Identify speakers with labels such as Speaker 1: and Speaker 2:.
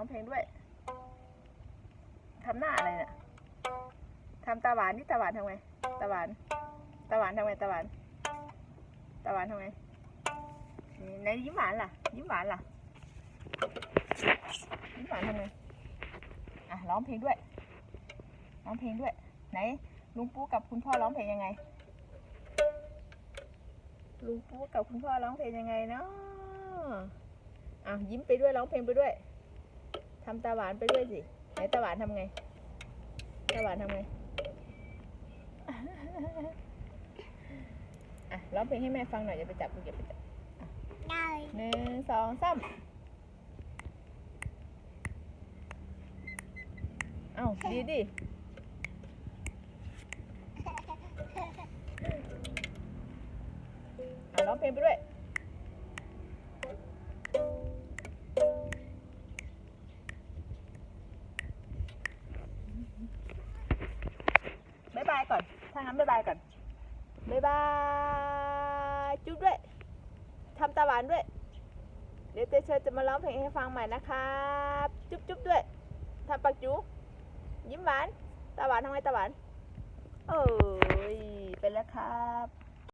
Speaker 1: ร้องเพลงด้วยทำหน้าอะไรเนี่ยทำตาหวานนี่ตาหวานทำไงตาหวานตาหวานทำไงตาหวานตาหวานทำไงนี่ไหนยิ้มหวานล่ะ ยิ้มหวานล่ะยิ้มหวานทำไงอะร้องเพลงด้วย ร้องเพลงด้วย ไหนลุงปูกับคุณพ่อร้องเพลงยังไงลุงปูกับคุณพ่อร้องเพลงยังไงเนาะอะยิ้มไปด้วยร้องเพลงไปด้วย ทำตาหวานไปด้วยสิไหนตาหวานทำไง ตาหวานทำไงอะร้องเพลงให้แม่ฟังหน่อยอย่าไปจับอย่าไปจับ
Speaker 2: ได้
Speaker 1: หนึ่งสองสามเอ้าดีดิอะร้องเพลงไปด้วย ถ้างั้นบ๊ายบายก่อนบ๊ายบายจุ๊บด้วยทำตาหวานด้วย เดี๋ยวเตเชอจะมาร้องเพลงให้ฟังใหม่นะครับจุ๊บจุ๊บด้วยทำปากจูยิ้มหวานตาหวานทำไมตาหวานเอ้ยไปแล้วครับ